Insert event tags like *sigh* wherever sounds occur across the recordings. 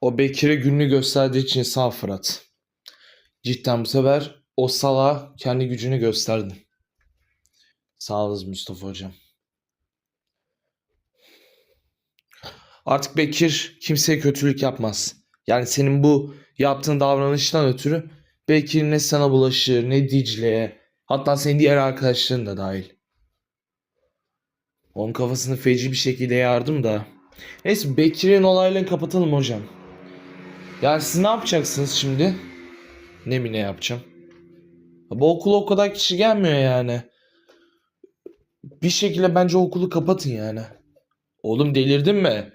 O Bekir'e gününü gösterdiği için sağ Fırat. Cidden bu sefer o sala kendi gücünü gösterdin. Sağ Mustafa hocam. Artık Bekir kimseye kötülük yapmaz. Yani senin bu yaptığın davranıştan ötürü Bekir ne sana bulaşır ne Dicle'ye hatta senin diğer arkadaşların da dahil. Onun kafasını feci bir şekilde yardım da. Neyse Bekir'in olaylarını kapatalım hocam. Yani siz ne yapacaksınız şimdi? Ne mi ne yapacağım? Bu okula o kadar kişi gelmiyor yani. Bir şekilde bence okulu kapatın yani. Oğlum delirdin mi?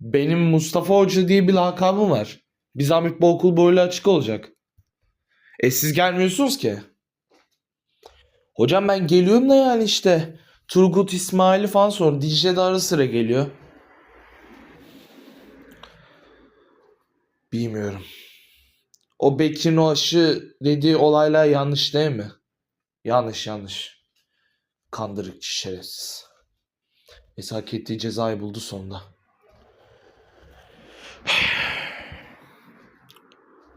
Benim Mustafa Hoca diye bir lakabım var. Bir zahmet bu okul böyle açık olacak. E siz gelmiyorsunuz ki. Hocam ben geliyorum da yani işte. Turgut İsmail'i falan sor. Dicle de ara sıra geliyor. Bilmiyorum. O Bekir'in o aşı dediği olaylar yanlış değil mi? Yanlış yanlış. Kandırıkçı şerefsiz. Neyse ettiği cezayı buldu sonunda. *sighs*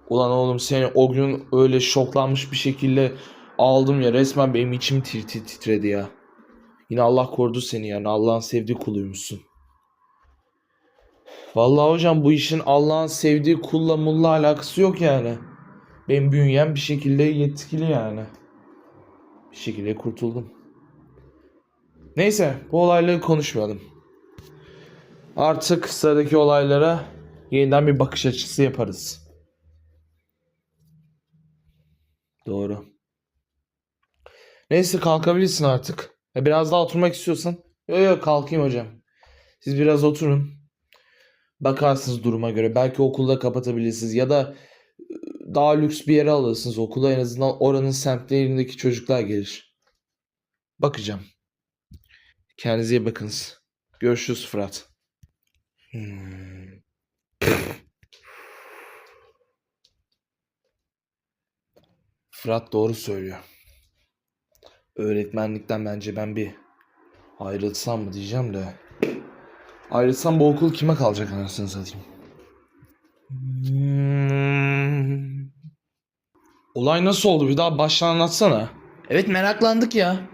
Ulan oğlum seni o gün öyle şoklanmış bir şekilde aldım ya resmen benim içim tir tir titredi ya. Yine Allah korudu seni yani Allah'ın sevdiği kuluymuşsun. Vallahi hocam bu işin Allah'ın sevdiği kulla mulla alakası yok yani. Benim bünyem bir şekilde yetkili yani. Bir şekilde kurtuldum. Neyse bu olayları konuşmayalım. Artık sıradaki olaylara yeniden bir bakış açısı yaparız. Doğru. Neyse kalkabilirsin artık. Biraz daha oturmak istiyorsan. Yok yok kalkayım hocam. Siz biraz oturun. Bakarsınız duruma göre. Belki okulda kapatabilirsiniz ya da daha lüks bir yere alırsınız okula en azından oranın semtlerindeki çocuklar gelir. Bakacağım. Kendinize iyi bakınız. Görüşürüz Fırat. Hmm. Fırat doğru söylüyor. Öğretmenlikten bence ben bir ayrılsam mı diyeceğim de. Ayrılsam bu okul kime kalacak anasını satayım. Hmm. Olay nasıl oldu? Bir daha baştan anlatsana. Evet meraklandık ya.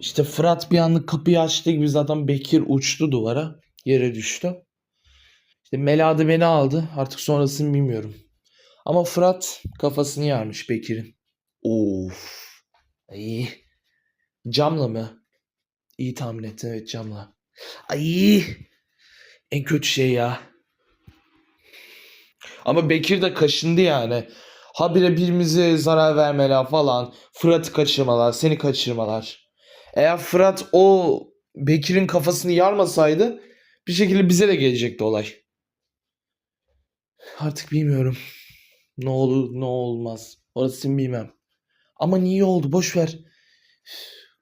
İşte Fırat bir anlık kapıyı açtı gibi zaten Bekir uçtu duvara. Yere düştü. İşte Meladı beni aldı. Artık sonrasını bilmiyorum. Ama Fırat kafasını yarmış Bekir'in. Of. İyi. Camla mı? İyi tahmin ettin evet camla. Ay. En kötü şey ya. Ama Bekir de kaşındı yani. Habire birimize zarar vermeler falan. Fırat'ı kaçırmalar, seni kaçırmalar. Eğer Fırat o Bekir'in kafasını yarmasaydı bir şekilde bize de gelecekti olay. Artık bilmiyorum. Ne olur ne olmaz. Orasını bilmem. Ama niye oldu boş ver.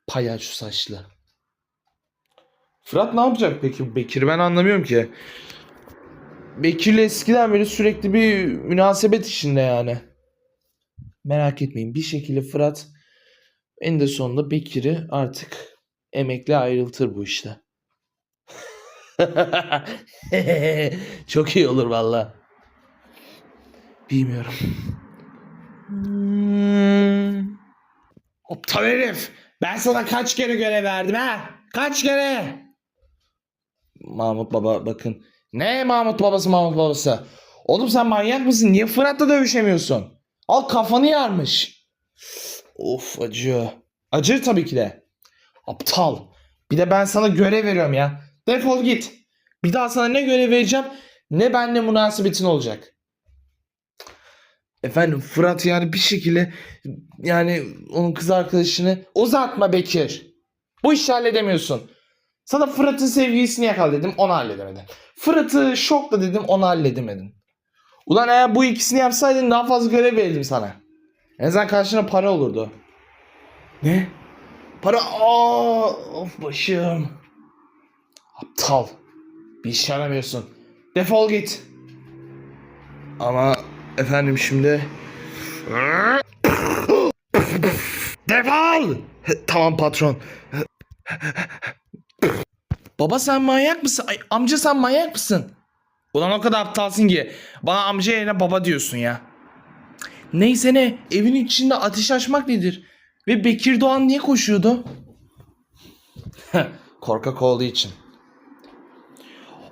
Palyaço saçlı. Fırat ne yapacak peki Bekir ben anlamıyorum ki. Bekir'le eskiden beri sürekli bir münasebet içinde yani. Merak etmeyin bir şekilde Fırat en de sonunda Bekir'i artık emekli ayrıltır bu işte. *laughs* Çok iyi olur valla. Bilmiyorum. Hmm. Aptal herif. Ben sana kaç kere görev verdim ha? Kaç kere? Mahmut baba bakın. Ne Mahmut babası Mahmut babası? Oğlum sen manyak mısın? Niye Fırat'la dövüşemiyorsun? Al kafanı yarmış. Of acıyor. Acır tabii ki de. Aptal. Bir de ben sana görev veriyorum ya. Defol git. Bir daha sana ne görev vereceğim ne benimle münasebetin olacak. Efendim Fırat yani bir şekilde yani onun kız arkadaşını uzatma Bekir. Bu işi halledemiyorsun. Sana Fırat'ın sevgilisini yakal dedim onu halledemedin. Fırat'ı şokla dedim onu halledemedin. Ulan eğer bu ikisini yapsaydın daha fazla görev verirdim sana. En azından karşına para olurdu. Ne? Para Aa, of başım. Aptal. Bir iş yaramıyorsun. Defol git. Ama efendim şimdi... *laughs* Defol! tamam patron. Baba sen manyak mısın? Ay, amca sen manyak mısın? Ulan o kadar aptalsın ki bana amca yerine baba diyorsun ya. Neyse ne evin içinde ateş açmak nedir? Ve Bekir Doğan niye koşuyordu? *laughs* Korkak olduğu için.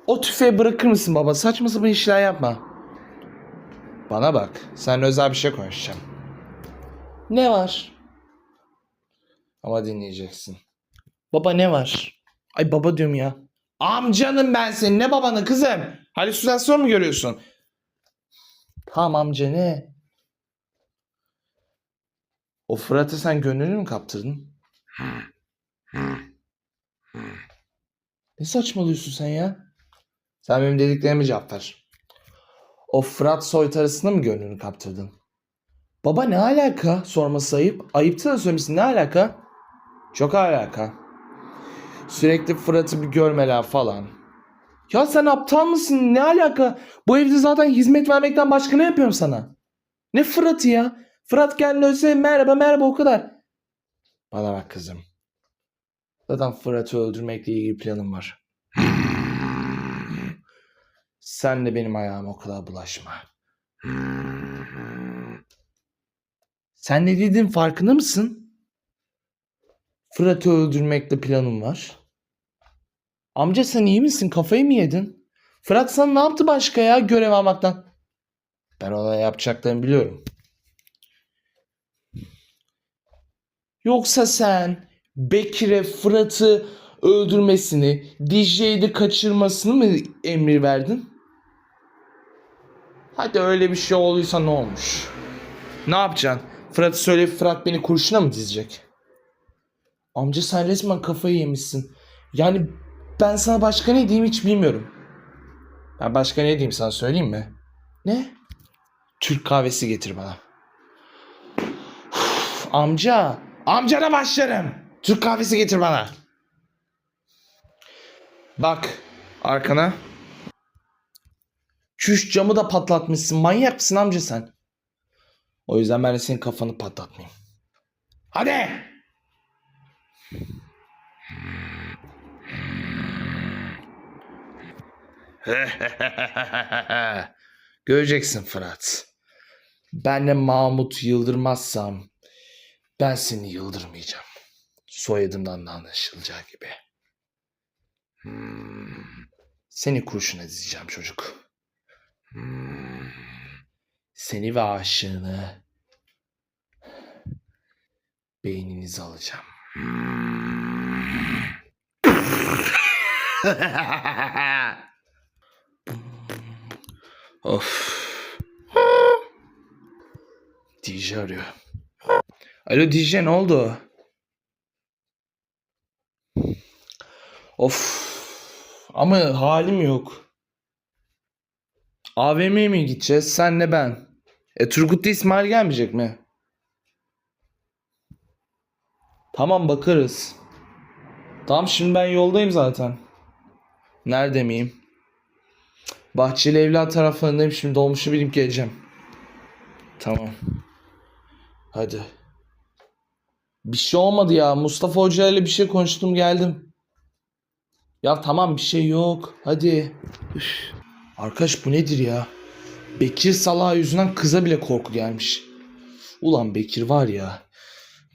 O tüfeği bırakır mısın baba? Saçma sapan işler yapma. Bana bak. Sen özel bir şey konuşacağım. Ne var? Ama dinleyeceksin. Baba ne var? Ay baba diyorum ya. Amcanım ben senin. Ne babanı kızım? Halüsinasyon mu görüyorsun? Tamam amca ne? O Fırat'ı sen gönlünü mü kaptırdın? Ne saçmalıyorsun sen ya? Sen benim dediklerime cevap ver. O Fırat soytarısına mı gönlünü kaptırdın? Baba ne alaka? Sorması ayıp. Ayıptı da söylemişsin. Ne alaka? Çok alaka. Sürekli Fırat'ı bir görmeler falan. Ya sen aptal mısın? Ne alaka? Bu evde zaten hizmet vermekten başka ne yapıyorum sana? Ne Fırat'ı ya? Fırat geldi ölse merhaba merhaba o kadar. Bana bak kızım. Zaten Fırat'ı öldürmekle ilgili planım var. Sen de benim ayağıma o kadar bulaşma. Sen ne dediğin farkında mısın? Fırat'ı öldürmekle planım var. Amca sen iyi misin? Kafayı mı yedin? Fırat sana ne yaptı başka ya görev almaktan? Ben ona yapacaklarını biliyorum. Yoksa sen Bekir'e Fırat'ı öldürmesini, DJ'yi de kaçırmasını mı emir verdin? Hadi öyle bir şey olduysa ne olmuş? Ne yapacaksın? Fırat'ı söyleyip Fırat beni kurşuna mı dizecek? Amca sen resmen kafayı yemişsin. Yani ben sana başka ne diyeyim hiç bilmiyorum. Ben başka ne diyeyim sana söyleyeyim mi? Ne? Türk kahvesi getir bana. Uf, amca. Amcana başlarım. Türk kahvesi getir bana. Bak arkana. Çüş camı da patlatmışsın. Manyak mısın amca sen? O yüzden ben de senin kafanı patlatmayayım. Hadi. *laughs* Göreceksin Fırat. Ben de Mahmut yıldırmazsam ben seni yıldırmayacağım. Soyadımdan da anlaşılacağı gibi. Hmm. Seni kurşuna dizeceğim çocuk. Hmm. Seni ve aşığını beyninizi alacağım. *laughs* of. DJ arıyor. Alo DJ ne oldu? Of. Ama halim yok. AVM'ye mi gideceğiz? Senle ben. E Turgut'ta İsmail gelmeyecek mi? Tamam bakarız. Tamam şimdi ben yoldayım zaten. Nerede miyim? Bahçeli evlat taraflarındayım şimdi dolmuşu binip geleceğim. Tamam. Hadi. Bir şey olmadı ya. Mustafa Hoca ile bir şey konuştum geldim. Ya tamam bir şey yok. Hadi. Üf. Arkadaş bu nedir ya? Bekir Salah yüzünden kıza bile korku gelmiş. Ulan Bekir var ya.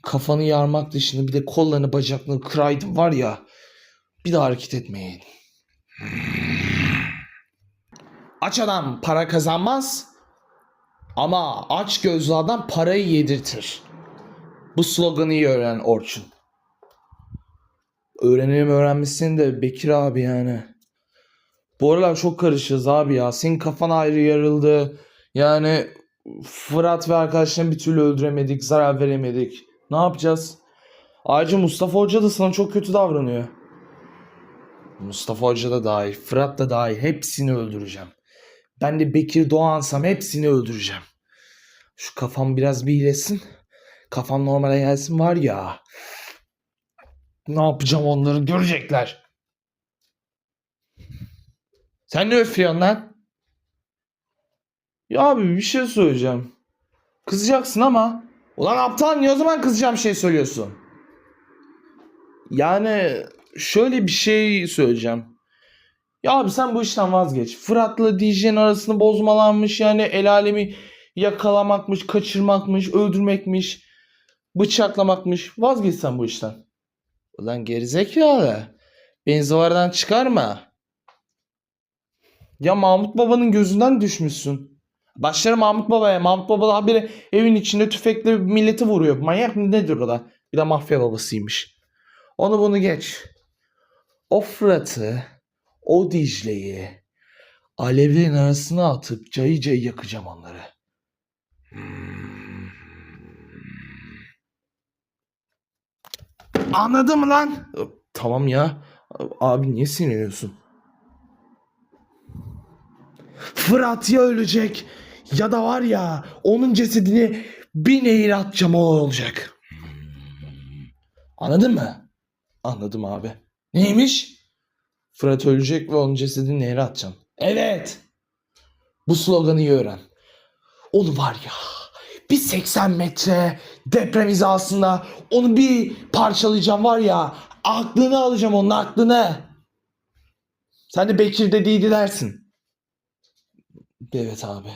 Kafanı yarmak dışında bir de kollarını bacaklarını kıraydım var ya. Bir daha hareket etmeyin. Aç adam para kazanmaz. Ama aç gözlü adam parayı yedirtir. Bu sloganı iyi öğren Orçun. Öğrenelim öğrenmişsin de Bekir abi yani. Bu aralar çok karışığız abi ya. Senin kafan ayrı yarıldı. Yani Fırat ve arkadaşlarını bir türlü öldüremedik. Zarar veremedik. Ne yapacağız? Ayrıca Mustafa Hoca da sana çok kötü davranıyor. Mustafa Hoca da dahil. Fırat da dahil. Hepsini öldüreceğim. Ben de Bekir Doğansam hepsini öldüreceğim. Şu kafam biraz bir iyileşsin. Kafam normale gelsin var ya. Ne yapacağım onları görecekler. Sen ne öfüyorsun lan? Ya abi bir şey söyleyeceğim. Kızacaksın ama. Ulan aptal niye o zaman kızacağım şey söylüyorsun? Yani şöyle bir şey söyleyeceğim. Ya abi sen bu işten vazgeç. Fırat'la DJ'nin arasını bozmalanmış yani el alemi yakalamakmış, kaçırmakmış, öldürmekmiş, bıçaklamakmış. Vazgeç sen bu işten. Ulan gerizekalı. Beni zıvaradan çıkarma. Ya Mahmut Baba'nın gözünden düşmüşsün. Başları Mahmut Baba'ya. Mahmut Baba daha biri evin içinde tüfekle milleti vuruyor. Manyak mı nedir o da? Bir de mafya babasıymış. Onu bunu geç. O Fırat'ı, o Dicle'yi alevlerin arasına atıp cayı cayı yakacağım onları. Hmm. Anladın mı lan? Tamam ya. Abi niye sinirleniyorsun? Fırat ya ölecek ya da var ya onun cesedini bir nehir atacağım o olacak. Anladın mı? Anladım abi. Neymiş? Fırat ölecek ve onun cesedini nehre atacağım. Evet. Bu sloganı iyi öğren. Onu var ya bir 80 metre deprem hizasında onu bir parçalayacağım var ya aklını alacağım onun aklını. Sen de Bekir dediydi dersin. Evet abi.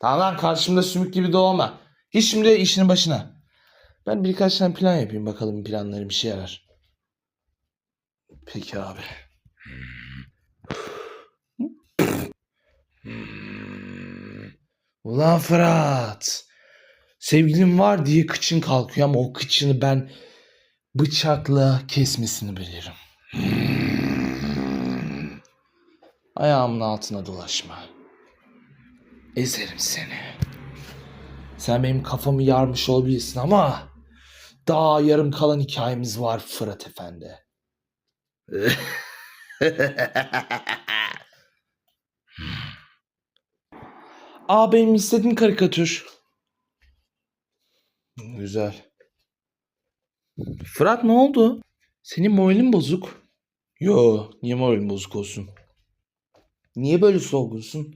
Tamam lan karşımda sümük gibi doğma. Hiç şimdi işinin başına. Ben birkaç tane plan yapayım bakalım planlarım işe yarar. Peki abi. Ulan Fırat. Sevgilim var diye kıçın kalkıyor ama o kıçını ben bıçakla kesmesini bilirim. Ayağımın altına dolaşma. Ezerim seni. Sen benim kafamı yarmış olabilirsin ama daha yarım kalan hikayemiz var Fırat Efendi. *laughs* Aa benim istediğim karikatür. Güzel. Fırat ne oldu? Senin moralin bozuk. Yo, niye moralin bozuk olsun? Niye böyle solgunsun?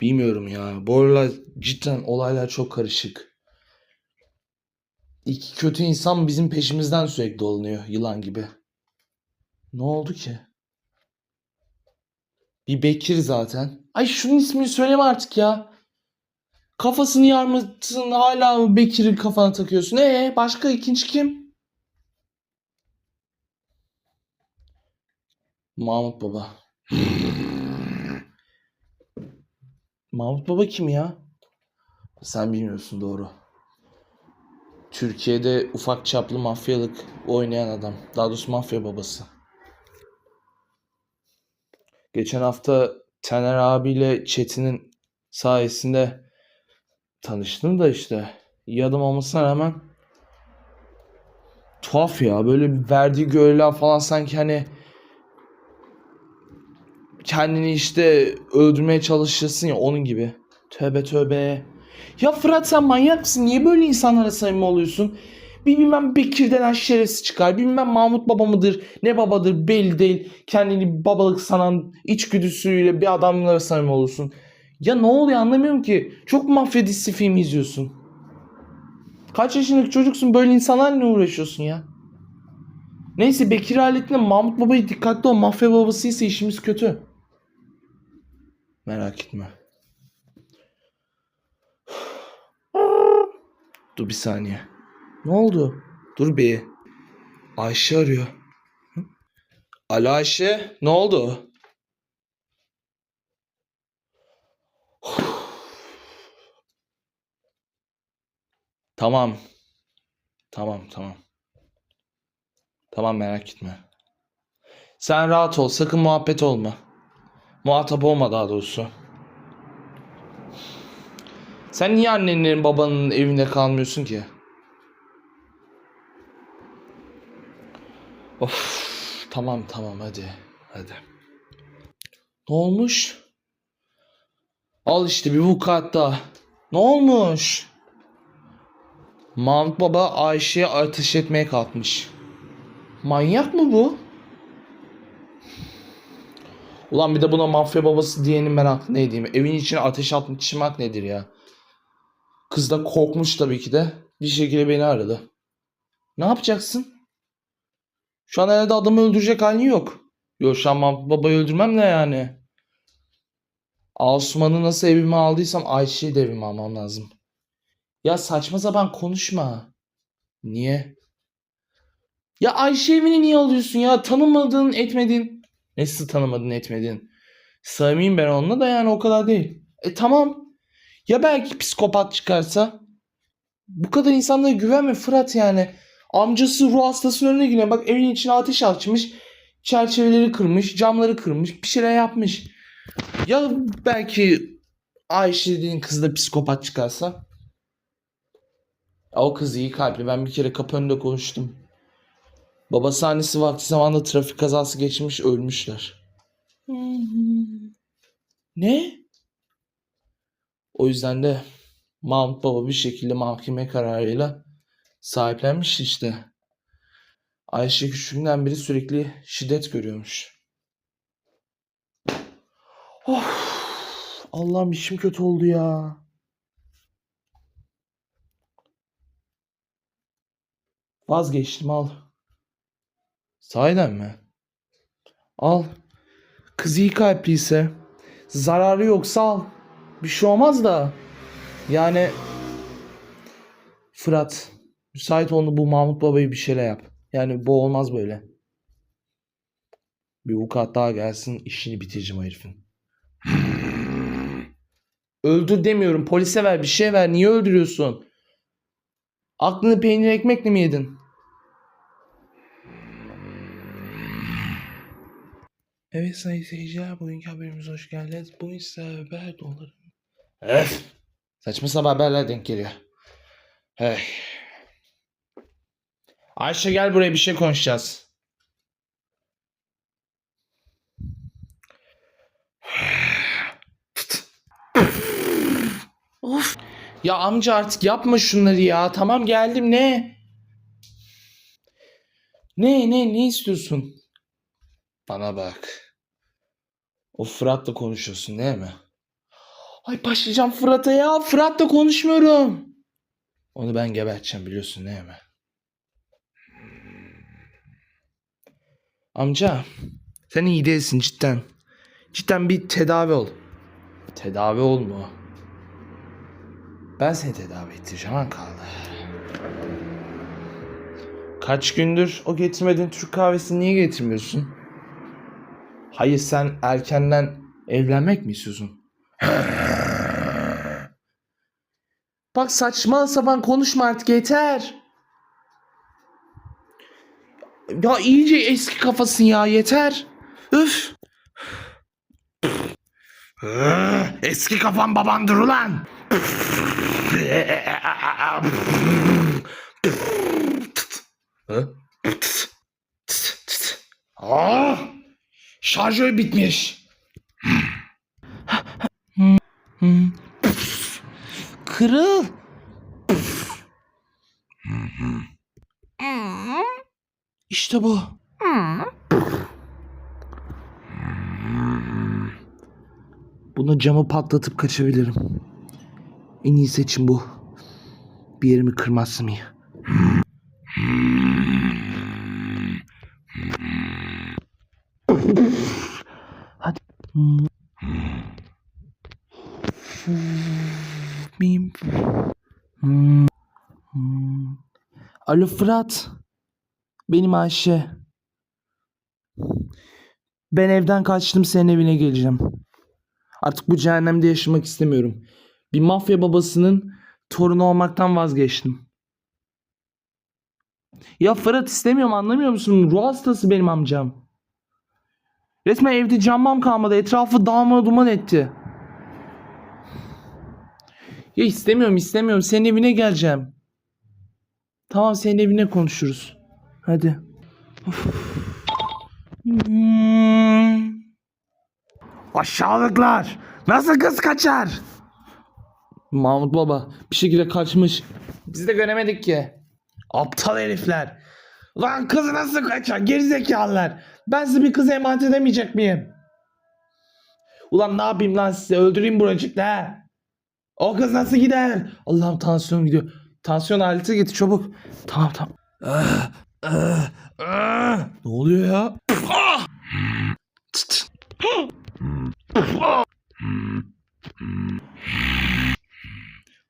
Bilmiyorum ya. Bu aralar cidden olaylar çok karışık. İki kötü insan bizim peşimizden sürekli dolanıyor yılan gibi. Ne oldu ki? Bir Bekir zaten. Ay şunun ismini söyleme artık ya. Kafasını yarmışsın hala Bekir'in kafana takıyorsun. Ee başka ikinci kim? Mahmut Baba. *laughs* Mahmut Baba kim ya? Sen bilmiyorsun doğru. Türkiye'de ufak çaplı mafyalık oynayan adam. Daha doğrusu mafya babası. Geçen hafta Taner abiyle Çetin'in sayesinde tanıştım da işte. İyi adam olmasına rağmen tuhaf ya. Böyle verdiği görevler falan sanki hani kendini işte öldürmeye çalışırsın ya onun gibi. Tövbe tövbe. Ya Fırat sen manyak mısın? Niye böyle insanlara samimi oluyorsun? Bilmem Bekir denen şerefsiz çıkar. Bilmem Mahmut baba mıdır ne babadır belli değil. Kendini babalık sanan içgüdüsüyle bir adamla samimi olursun. Ya ne oluyor anlamıyorum ki. Çok mafya filmi izliyorsun. Kaç yaşındaki çocuksun böyle insanlarla uğraşıyorsun ya. Neyse Bekir aletine Mahmut babayı dikkatli ol. Mafya babasıysa işimiz kötü. Merak etme. *sighs* Dur bir saniye. Ne oldu? Dur bir. Ayşe arıyor. Alo Ayşe, ne oldu? Tamam. Tamam, tamam. Tamam merak etme. Sen rahat ol, sakın muhabbet olma. Muhatap olma daha doğrusu. Sen niye annenlerin babanın evinde kalmıyorsun ki? Of tamam tamam hadi hadi. Ne olmuş? Al işte bir vukuat daha. Ne olmuş? Mahmut Baba Ayşe'ye ateş etmeye kalkmış. Manyak mı bu? Ulan bir de buna mafya babası diyenin ben haklı ne. Evin içine ateş atmak nedir ya? Kız da korkmuş tabii ki de. Bir şekilde beni aradı. Ne yapacaksın? Şu an herhalde adamı öldürecek halin yok. Mahmut Baba'yı öldürmem ne yani? Asuman'ı nasıl evime aldıysam Ayşe'yi de evime almam lazım. Ya saçma sapan konuşma. Niye? Ya Ayşe evini niye alıyorsun ya? Tanımadın, etmedin. Nasıl tanımadın, etmedin? Samimiyim ben onunla da yani o kadar değil. E tamam. Ya belki psikopat çıkarsa? Bu kadar insanlara güvenme Fırat yani. Amcası ruh hastasının önüne gidiyor. Bak evin içine ateş açmış. Çerçeveleri kırmış, camları kırmış, bir şeyler yapmış. Ya belki Ayşe dediğin kız da psikopat çıkarsa? Ya o kız iyi kalpli. Ben bir kere kapı önünde konuştum. Babası annesi vakti zamanında trafik kazası geçirmiş ölmüşler. Ne? O yüzden de Mahmut Baba bir şekilde mahkeme kararıyla sahiplenmiş işte. Ayşe küçüğünden beri sürekli şiddet görüyormuş. Of, Allah'ım işim kötü oldu ya. Vazgeçtim al. Sahiden mi? Al. Kız iyi kalpliyse, zararı yoksa al. Bir şey olmaz da. Yani Fırat, müsait oldu bu Mahmut Baba'yı bir şeyler yap. Yani bu olmaz böyle. Bir vukuat daha gelsin işini bitireceğim herifin. *laughs* Öldür demiyorum. Polise ver bir şey ver. Niye öldürüyorsun? Aklını peynir ekmekle mi yedin? Evet sayın seyirciler bugünkü haberimize hoş geldiniz. Bu ise haber doları. Öf! Saçma sapan haberler denk geliyor. Hey. Ayşe gel buraya bir şey konuşacağız. of. Ya amca artık yapma şunları ya. Tamam geldim ne? Ne ne ne istiyorsun? Bana bak. O Fırat'la konuşuyorsun değil mi? Ay başlayacağım Fırat'a ya. Fırat'la konuşmuyorum. Onu ben geberteceğim biliyorsun değil mi? Amca sen iyi değilsin cidden. Cidden bir tedavi ol. Tedavi ol mu? Ben seni tedavi ettireceğim an kaldı. Kaç gündür o getirmediğin Türk kahvesini niye getirmiyorsun? Hayır sen erkenden evlenmek mi istiyorsun? Bak saçma sapan konuşma artık yeter. Ya iyice eski kafasın ya yeter. Üf. Eski kafan babandır ulan. Ah! Şarjör bitmiş. Kırıl. İşte bu. Buna camı patlatıp kaçabilirim. En iyi seçim bu. Bir yerimi kırmazsam iyi. Hadi. Mim. Alo Fırat. Benim Ayşe. Ben evden kaçtım senin evine geleceğim. Artık bu cehennemde yaşamak istemiyorum. Bir mafya babasının torunu olmaktan vazgeçtim. Ya Fırat istemiyorum anlamıyor musun? Ruh hastası benim amcam. Resmen evde cammam kalmadı. Etrafı dağma duman etti. Ya istemiyorum istemiyorum. Senin evine geleceğim. Tamam senin evine konuşuruz. Hadi. Hmm. Aşağılıklar. Nasıl kız kaçar? Mahmut baba bir şekilde kaçmış. Biz de göremedik ki. Aptal herifler. Lan kız nasıl kaçar? Gerizekalılar. Ben size bir kız emanet edemeyecek miyim? Ulan ne yapayım lan size? Öldüreyim buracıkta ha? O kız nasıl gider? Allah'ım tansiyon gidiyor. Tansiyon aleti getir çabuk. Tamam tamam. Ah. Ne oluyor ya?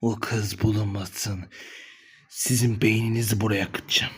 O kız bulunmasın. Sizin beyninizi buraya kıtacağım.